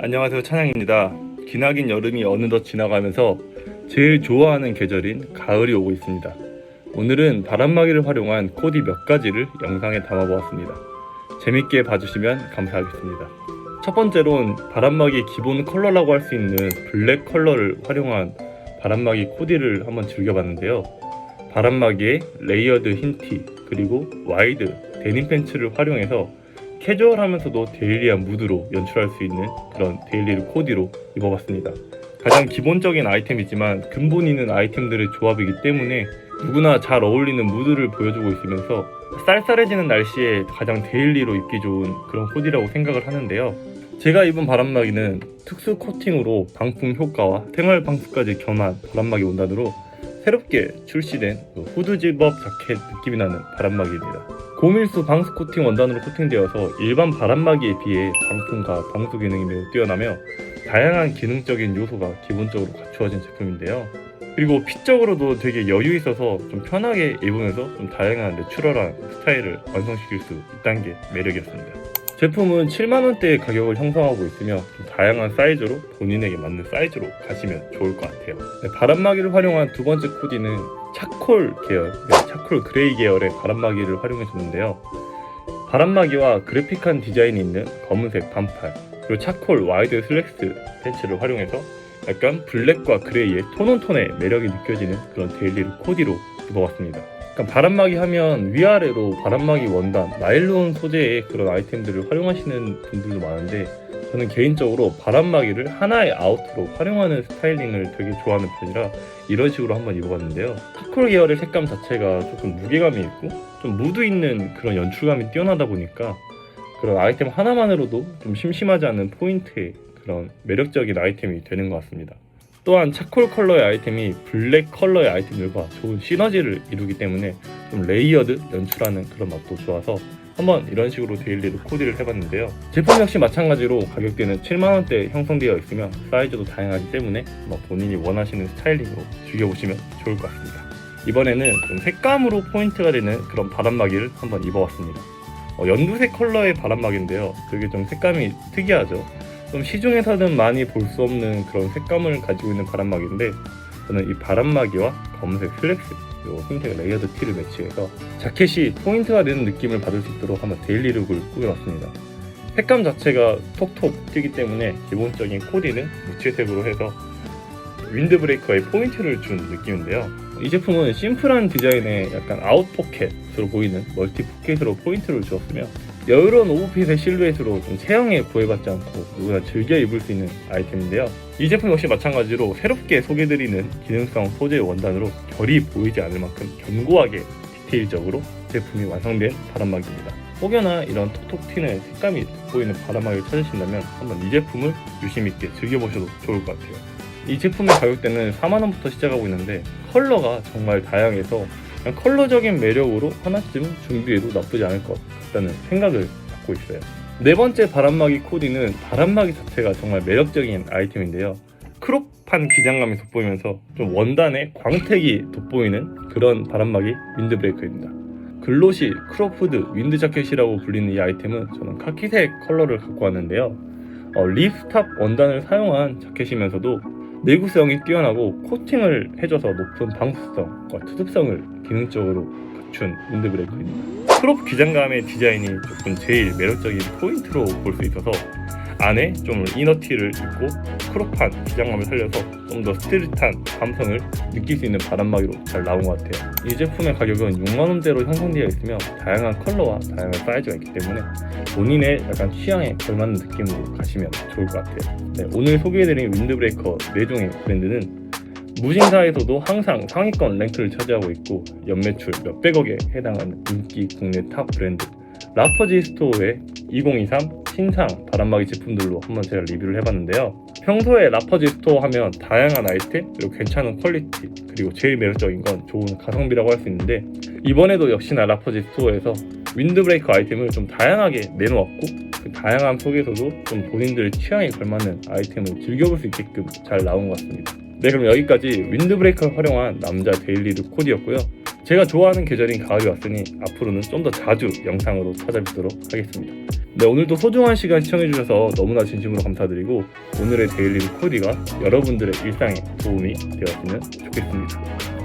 안녕하세요 찬양입니다. 기나긴 여름이 어느덧 지나가면서 제일 좋아하는 계절인 가을이 오고 있습니다. 오늘은 바람막이를 활용한 코디 몇 가지를 영상에 담아보았습니다. 재밌게 봐주시면 감사하겠습니다. 첫 번째로는 바람막이 기본 컬러라고 할 수 있는 블랙 컬러를 활용한 바람막이 코디를 한번 즐겨봤는데요. 바람막이에 레이어드 흰 티 그리고 와이드 데님 팬츠를 활용해서 캐주얼하면서도 데일리한 무드로 연출할 수 있는 그런 데일리 코디로 입어봤습니다. 가장 기본적인 아이템이지만 근본 있는 아이템들의 조합이기 때문에 누구나 잘 어울리는 무드를 보여주고 있으면서 쌀쌀해지는 날씨에 가장 데일리로 입기 좋은 그런 코디라고 생각을 하는데요. 제가 입은 바람막이는 특수 코팅으로 방풍 효과와 생활 방수까지 겸한 바람막이 원단으로 새롭게 출시된 그 후드 집업 자켓 느낌이 나는 바람막이입니다. 고밀수 방수 코팅 원단으로 코팅되어서 일반 바람막이에 비해 방풍과 방수 기능이 매우 뛰어나며 다양한 기능적인 요소가 기본적으로 갖추어진 제품인데요. 그리고 핏적으로도 되게 여유 있어서 좀 편하게 입으면서 좀 다양한 내추럴한 스타일을 완성시킬 수 있다는 게 매력이었습니다. 제품은 7만원대의 가격을 형성하고 있으며 좀 다양한 사이즈로 본인에게 맞는 사이즈로 가시면 좋을 것 같아요. 네, 바람막이를 활용한 두 번째 코디는 차콜 계열, 네, 차콜 그레이 계열의 바람막이를 활용해줬는데요. 바람막이와 그래픽한 디자인이 있는 검은색 반팔, 그리고 차콜 와이드 슬랙스 팬츠를 활용해서 약간 블랙과 그레이의 톤온톤의 매력이 느껴지는 그런 데일리 코디로 입어봤습니다. 약간 바람막이 하면 위아래로 바람막이 원단, 나일론 소재의 그런 아이템들을 활용하시는 분들도 많은데 저는 개인적으로 바람막이를 하나의 아우터로 활용하는 스타일링을 되게 좋아하는 편이라 이런 식으로 한번 입어봤는데요. 타콜 계열의 색감 자체가 조금 무게감이 있고 좀 무드 있는 그런 연출감이 뛰어나다 보니까 그런 아이템 하나만으로도 좀 심심하지 않은 포인트의 그런 매력적인 아이템이 되는 것 같습니다. 또한 차콜 컬러의 아이템이 블랙 컬러의 아이템들과 좋은 시너지를 이루기 때문에 좀 레이어드 연출하는 그런 맛도 좋아서 한번 이런 식으로 데일리로 코디를 해봤는데요. 제품 역시 마찬가지로 가격대는 7만원대 형성되어 있으며 사이즈도 다양하기 때문에 뭐 본인이 원하시는 스타일링으로 즐겨보시면 좋을 것 같습니다. 이번에는 좀 색감으로 포인트가 되는 그런 바람막이를 한번 입어봤습니다. 어, 연두색 컬러의 바람막인데요. 되게 좀 색감이 특이하죠. 좀 시중에서는 많이 볼 수 없는 그런 색감을 가지고 있는 바람막인데 저는 이 바람막이와 검은색 슬랙스 그리고 흰색 레이어드 티를 매치해서 자켓이 포인트가 되는 느낌을 받을 수 있도록 한번 데일리 룩을 꾸며봤습니다. 색감 자체가 톡톡 튀기 때문에 기본적인 코디는 무채색으로 해서 윈드브레이커에 포인트를 준 느낌인데요. 이 제품은 심플한 디자인의 약간 아웃 포켓으로 보이는 멀티 포켓으로 포인트를 주었으며 여유로운 오버핏의 실루엣으로 좀 체형에 구애받지 않고 누구나 즐겨 입을 수 있는 아이템인데요. 이 제품 역시 마찬가지로 새롭게 소개드리는 기능성 소재 원단으로 결이 보이지 않을 만큼 견고하게 디테일적으로 제품이 완성된 바람막이입니다. 혹여나 이런 톡톡 튀는 색감이 돋보이는 바람막이를 찾으신다면 한번 이 제품을 유심 있게 즐겨보셔도 좋을 것 같아요. 이 제품의 가격대는 4만원부터 시작하고 있는데 컬러가 정말 다양해서 컬러적인 매력으로 하나쯤 준비해도 나쁘지 않을 것 같다는 생각을 갖고 있어요. 네 번째 바람막이 코디는 바람막이 자체가 정말 매력적인 아이템인데요. 크롭한 기장감이 돋보이면서 좀 원단에 광택이 돋보이는 그런 바람막이 윈드브레이커입니다. 글로시 크롭후드 윈드 자켓이라고 불리는 이 아이템은 저는 카키색 컬러를 갖고 왔는데요. 어, 립스탑 원단을 사용한 자켓이면서도 내구성이 뛰어나고 코팅을 해줘서 높은 방수성과 투습성을 기능적으로 갖춘 윈드브레이커입니다. 크롭 기장감의 디자인이 조금 제일 매력적인 포인트로 볼 수 있어서 안에 좀 이너티를 입고 크롭한 기장감을 살려서 좀 더 스트릿한 감성을 느낄 수 있는 바람막이로 잘 나온 것 같아요. 이 제품의 가격은 6만원대로 형성되어 있으며 다양한 컬러와 다양한 사이즈가 있기 때문에 본인의 약간 취향에 걸맞는 느낌으로 가시면 좋을 것 같아요. 네, 오늘 소개해드린 윈드브레이커 4종의 브랜드는 무신사에서도 항상 상위권 랭크를 차지하고 있고 연매출 몇백억에 해당하는 인기 국내 탑 브랜드 라퍼지 스토어의 2023 신상 바람막이 제품들로 한번 제가 리뷰를 해봤는데요. 평소에 라퍼지 스토어 하면 다양한 아이템 그리고 괜찮은 퀄리티 그리고 제일 매력적인 건 좋은 가성비라고 할 수 있는데 이번에도 역시나 라퍼지 스토어에서 윈드브레이커 아이템을 좀 다양하게 내놓았고 그 다양함 속에서도 좀 본인들 취향에 걸맞는 아이템을 즐겨볼 수 있게끔 잘 나온 것 같습니다. 네 그럼 여기까지 윈드브레이커를 활용한 남자 데일리 룩 코디였고요. 제가 좋아하는 계절인 가을이 왔으니 앞으로는 좀 더 자주 영상으로 찾아뵙도록 하겠습니다. 네, 오늘도 소중한 시간 시청해주셔서 너무나 진심으로 감사드리고 오늘의 데일리 코디가 여러분들의 일상에 도움이 되었으면 좋겠습니다.